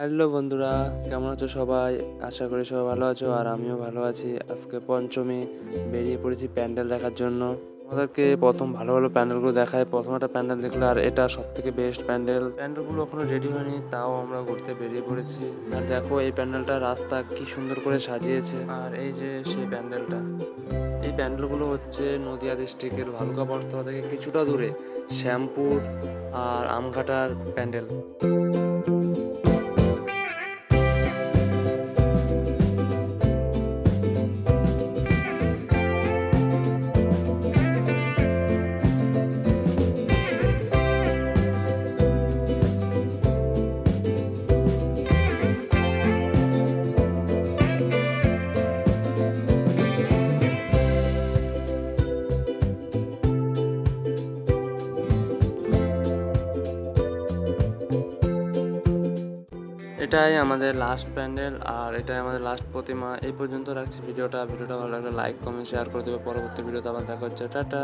Hello বন্ধুরা, কেমন আছো সবাই? আশা করি সবাই ভালো আছো আর আমিও ভালো আছি। আজকে পঞ্চমী, বেরিয়ে পড়েছি প্যান্ডেল দেখার জন্য। আমাদেরকে প্রথম ভালো ভালো প্যান্ডেলগুলো দেখায় প্রথম একটা প্যান্ডেল দেখলে আর এটা সব থেকে বেস্ট প্যান্ডেল। প্যান্ডেলগুলো এখনও রেডি হয়নি, তাও আমরা ঘুরতে বেরিয়ে পড়েছি। আর দেখো এই প্যান্ডেলটা রাস্তা কি সুন্দর করে সাজিয়েছে। আর এই যে সেই প্যান্ডেলটা, এই প্যান্ডেলগুলো হচ্ছে নদিয়া ডিস্ট্রিক্টের ভালুকা বর্তমান থেকে কিছুটা দূরে, শ্যামপুর আর আমঘাটার প্যান্ডেল। এটাই আমাদের লাস্ট প্যান্ডেল, আর এটাই আমাদের লাস্ট প্রতিমা। এই পর্যন্ত রাখছি ভিডিওটা। ভিডিওটা ভালো লাগলে লাইক কমেন্ট শেয়ার করে দেবে। পরবর্তী ভিডিওতে আবার দেখা হচ্ছে। টাটা।